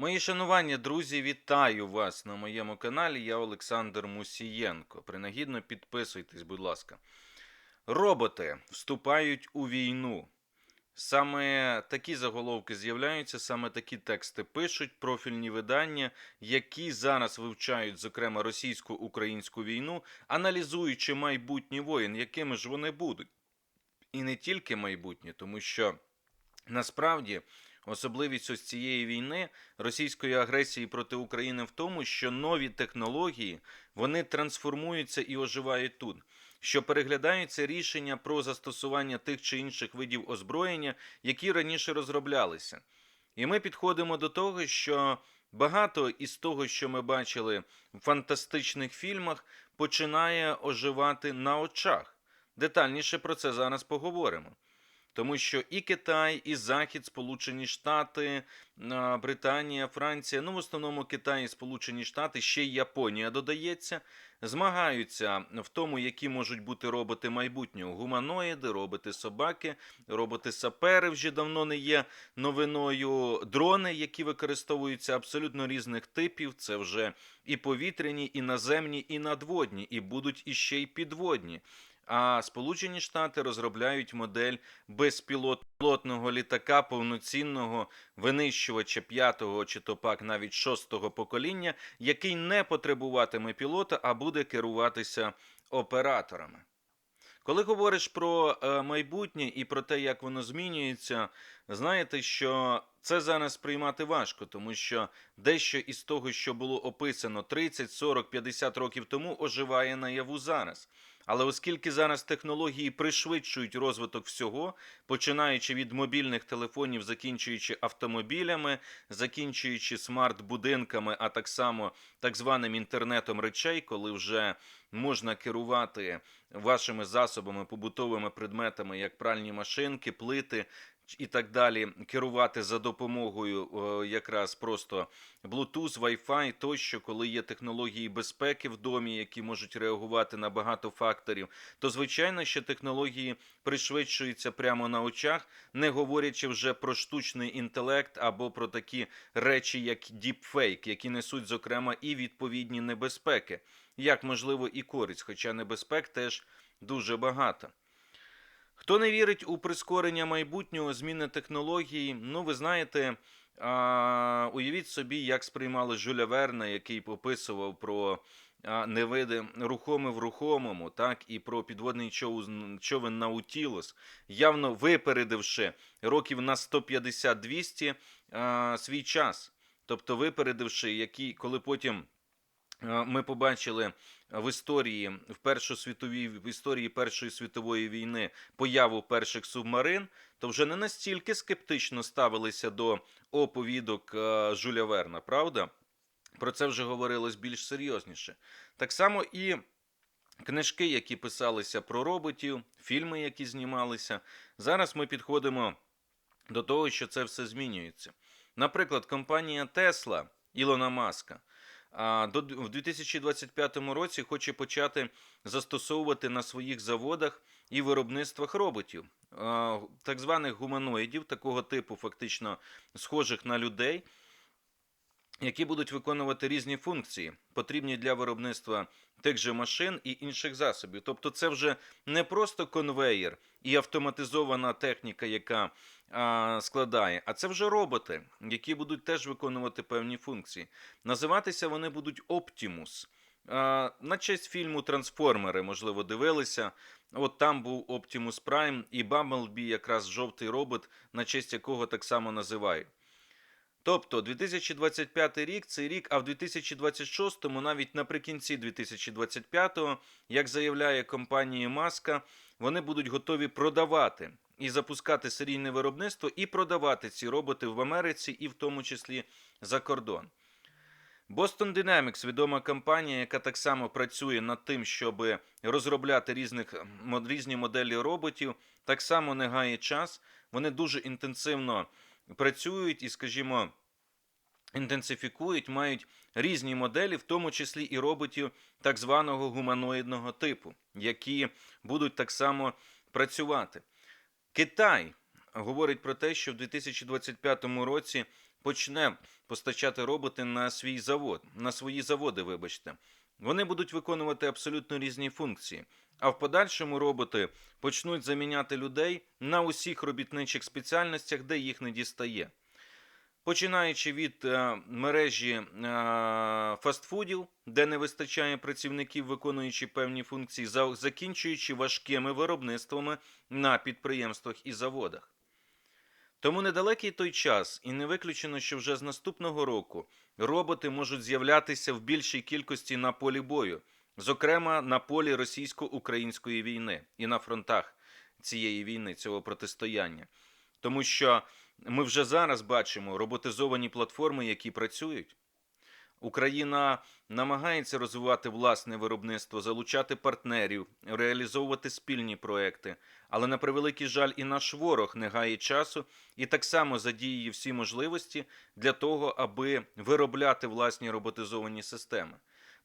Мої шанування, друзі, вітаю вас на моєму каналі. Я Олександр Мусієнко. Принагідно підписуйтесь, будь ласка. Роботи вступають у війну. Саме такі заголовки з'являються, саме такі тексти пишуть профільні видання, які зараз вивчають, зокрема, російсько-українську війну, аналізуючи майбутні воїн, якими ж вони будуть. І не тільки майбутнє, тому що насправді особливість ось цієї війни російської агресії проти України в тому, що нові технології вони трансформуються і оживають тут. Що переглядаються рішення про застосування тих чи інших видів озброєння, які раніше розроблялися. І ми підходимо до того, що багато із того, що ми бачили в фантастичних фільмах, починає оживати на очах. Детальніше про це зараз поговоримо. Тому що і Китай, і Захід, Сполучені Штати, Британія, Франція, ну в основному Китай і Сполучені Штати, ще й Японія додається, змагаються в тому, які можуть бути роботи майбутнього. Гуманоїди, роботи собаки, роботи сапери вже давно не є новиною. Дрони, які використовуються абсолютно різних типів. Це вже і повітряні, і наземні, і надводні, і будуть іще й підводні. А Сполучені Штати розробляють модель безпілотного літака повноцінного винищувача п'ятого чи то пак навіть шостого покоління, який не потребуватиме пілота, а буде керуватися операторами. Коли говориш про е, майбутнє і про те, як воно змінюється, знаєте, що це зараз приймати важко, тому що дещо із того, що було описано 30, 40, 50 років тому, оживає наяву зараз. Але оскільки зараз технології пришвидшують розвиток всього, починаючи від мобільних телефонів, закінчуючи автомобілями, закінчуючи смарт-будинками, а так само так званим інтернетом речей, коли вже можна керувати вашими засобами, побутовими предметами, як пральні машинки, плити і так далі, керувати за допомогою е, якраз просто Bluetooth, Wi-Fi тощо, коли є технології безпеки в домі, які можуть реагувати на багато факторів, то звичайно, що технології пришвидшуються прямо на очах, не говорячи вже про штучний інтелект або про такі речі, як діпфейк, які несуть зокрема і відповідні небезпеки, як можливо і користь, хоча небезпек теж дуже багато. Хто не вірить у прискорення майбутнього, зміни технологій, ну ви знаєте, а, уявіть собі, як сприймали Жюля Верна, який пописував про невиди рухоме в рухомому, так і про підводний човен, човен Наутілус, явно випередивши років на 150-200 а, свій час. Тобто випередивши, які, коли потім ми побачили в історії в Першу світовій в історії Першої світової війни появу перших субмарин, то вже не настільки скептично ставилися до оповідок е, Жюля Верна, правда? Про це вже говорилось більш серйозніше. Так само і книжки, які писалися про роботів, фільми, які знімалися. Зараз ми підходимо до того, що це все змінюється. Наприклад, компанія Тесла Ілона Маска в 2025 році хоче почати застосовувати на своїх заводах і виробництвах роботів, так званих гуманоїдів, такого типу, фактично схожих на людей, які будуть виконувати різні функції, потрібні для виробництва тих же машин і інших засобів. Тобто, це вже не просто конвеєр і автоматизована техніка, яка а, складає, а це вже роботи, які будуть теж виконувати певні функції. Називатися вони будуть. А, на честь фільму Трансформери, можливо, дивилися. От там був Optimus Prime і Bumblebee, якраз жовтий робот, на честь якого так само називають. Тобто 2025 рік це рік, а в 2026, навіть наприкінці 2025, як заявляє компанія Маска, вони будуть готові продавати і запускати серійне виробництво і продавати ці роботи в Америці і в тому числі за кордон. Boston Dynamics – відома компанія, яка так само працює над тим, щоб розробляти різних, різні моделі роботів, так само не гає час. Вони дуже інтенсивно працюють і, скажімо, інтенсифікують, мають різні моделі, в тому числі і роботів так званого гуманоїдного типу, які будуть так само працювати. Китай говорить про те, що в 2025 році почне постачати роботи на свій завод, на свої заводи, вибачте. Вони будуть виконувати абсолютно різні функції. А в подальшому роботи почнуть заміняти людей на усіх робітничих спеціальностях, де їх не дістає. Починаючи від е, мережі е, фастфудів, де не вистачає працівників, виконуючи певні функції, закінчуючи важкими виробництвами на підприємствах і заводах. Тому недалекий той час, і не виключено, що вже з наступного року роботи можуть з'являтися в більшій кількості на полі бою, зокрема на полі російсько-української війни і на фронтах цієї війни, цього протистояння. Тому що ми вже зараз бачимо роботизовані платформи, які працюють. Україна намагається розвивати власне виробництво, залучати партнерів, реалізовувати спільні проекти. Але на превеликий жаль, і наш ворог не гає часу і так само задіює всі можливості для того, аби виробляти власні роботизовані системи.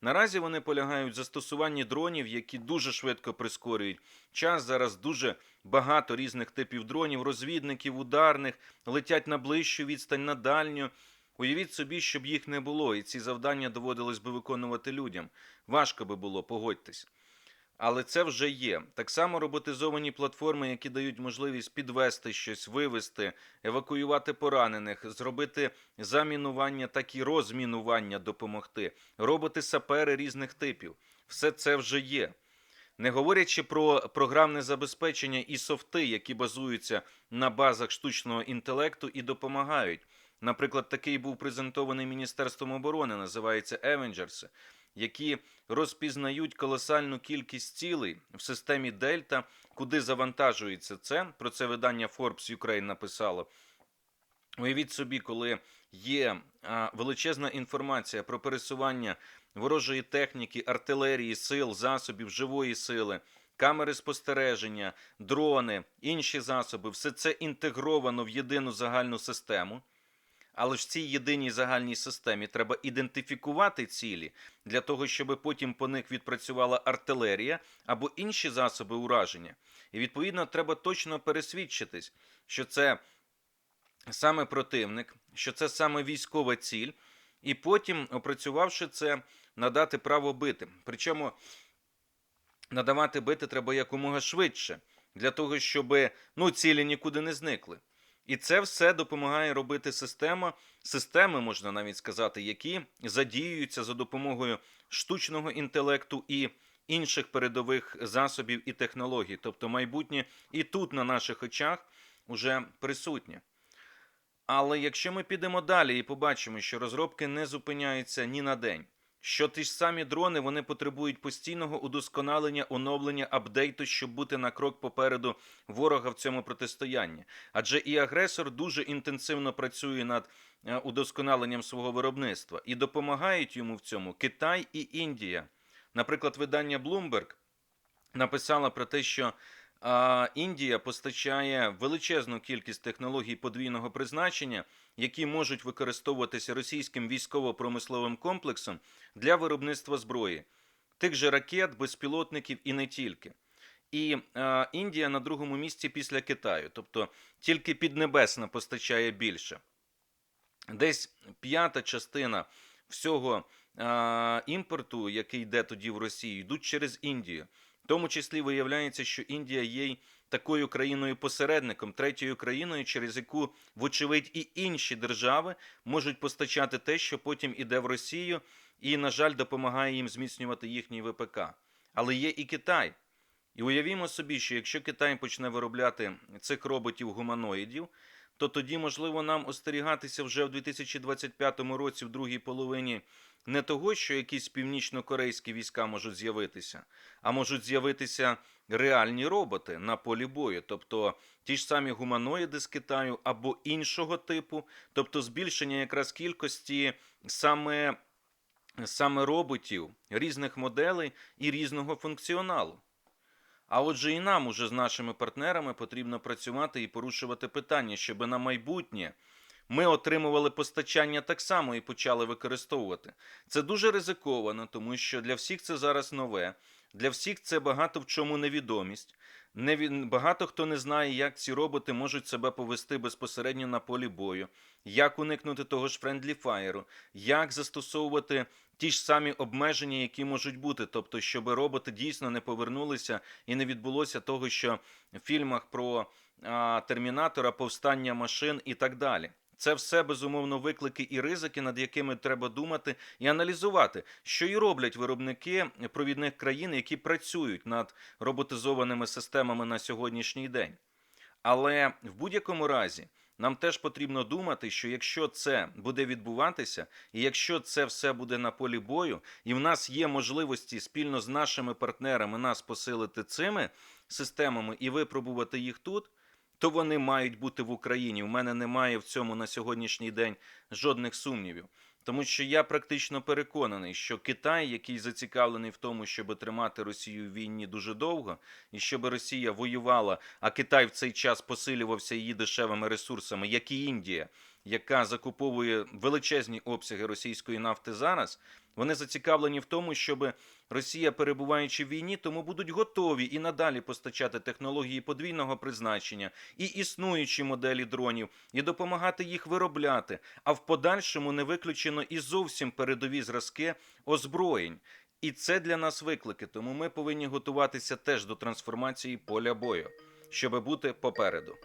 Наразі вони полягають в застосуванні дронів, які дуже швидко прискорюють час. Зараз дуже багато різних типів дронів, розвідників, ударних, летять на ближчу відстань, на дальню. Уявіть собі, щоб їх не було, і ці завдання доводилось би виконувати людям. Важко би було, погодьтесь. Але це вже є. Так само роботизовані платформи, які дають можливість підвести щось, вивести, евакуювати поранених, зробити замінування, так і розмінування допомогти, роботи-сапери різних типів. Все це вже є. Не говорячи про програмне забезпечення і софти, які базуються на базах штучного інтелекту і допомагають. Наприклад, такий був презентований Міністерством оборони, називається Avengers, які розпізнають колосальну кількість цілей в системі Дельта, куди завантажується це. Про це видання Forbes Ukraine написало. Уявіть собі, коли є величезна інформація про пересування ворожої техніки, артилерії, сил, засобів, живої сили, камери спостереження, дрони, інші засоби, все це інтегровано в єдину загальну систему. Але ж цій єдиній загальній системі треба ідентифікувати цілі для того, щоб потім по них відпрацювала артилерія або інші засоби ураження. І відповідно треба точно пересвідчитись, що це саме противник, що це саме військова ціль, і потім, опрацювавши це, надати право бити. Причому надавати бити треба якомога швидше, для того, щоб ну, цілі нікуди не зникли. І це все допомагає робити система, системи, можна навіть сказати, які задіюються за допомогою штучного інтелекту і інших передових засобів і технологій. Тобто майбутнє і тут на наших очах вже присутнє. Але якщо ми підемо далі і побачимо, що розробки не зупиняються ні на день, що ті ж самі дрони вони потребують постійного удосконалення, оновлення, апдейту, щоб бути на крок попереду ворога в цьому протистоянні. Адже і агресор дуже інтенсивно працює над е, удосконаленням свого виробництва і допомагають йому в цьому Китай і Індія. Наприклад, видання Bloomberg написала про те, що а, Індія постачає величезну кількість технологій подвійного призначення, які можуть використовуватися російським військово-промисловим комплексом для виробництва зброї, тих же ракет, безпілотників і не тільки. І е, Індія на другому місці після Китаю, тобто тільки Піднебесна постачає більше. Десь п'ята частина всього е, імпорту, який йде тоді в Росію, йдуть через Індію. В тому числі виявляється, що Індія є й такою країною-посередником, третьою країною, через яку, вочевидь, і інші держави можуть постачати те, що потім іде в Росію, і, на жаль, допомагає їм зміцнювати їхній ВПК. Але є і Китай. І уявімо собі, що якщо Китай почне виробляти цих роботів-гуманоїдів, то тоді, можливо, нам остерігатися вже в 2025 році, в другій половині, не того, що якісь північно-корейські війська можуть з'явитися, а можуть з'явитися реальні роботи на полі бою, тобто ті ж самі гуманоїди з Китаю або іншого типу, тобто збільшення якраз кількості саме, саме роботів різних моделей і різного функціоналу. А отже, і нам уже з нашими партнерами потрібно працювати і порушувати питання, щоб на майбутнє ми отримували постачання так само і почали використовувати. Це дуже ризиковано, тому що для всіх це зараз нове, для всіх це багато в чому невідомість. Не багато хто не знає, як ці роботи можуть себе повести безпосередньо на полі бою, як уникнути того ж френдлі фаєру, як застосовувати ті ж самі обмеження, які можуть бути, тобто, щоб роботи дійсно не повернулися і не відбулося того, що в фільмах про а, термінатора, повстання машин і так далі. Це все безумовно виклики і ризики, над якими треба думати і аналізувати, що і роблять виробники провідних країн, які працюють над роботизованими системами на сьогоднішній день. Але в будь-якому разі нам теж потрібно думати, що якщо це буде відбуватися, і якщо це все буде на полі бою, і в нас є можливості спільно з нашими партнерами нас посилити цими системами і випробувати їх тут, то вони мають бути в Україні. У мене немає в цьому на сьогоднішній день жодних сумнівів. Тому що я практично переконаний, що Китай, який зацікавлений в тому, щоб тримати Росію в війні дуже довго, і щоб Росія воювала, а Китай в цей час посилювався її дешевими ресурсами, як і Індія, яка закуповує величезні обсяги російської нафти зараз, вони зацікавлені в тому, щоб Росія, перебуваючи в війні, тому будуть готові і надалі постачати технології подвійного призначення і існуючі моделі дронів, і допомагати їх виробляти. А в подальшому не виключено і зовсім передові зразки озброєнь. І це для нас виклики, тому ми повинні готуватися теж до трансформації поля бою, щоб бути попереду.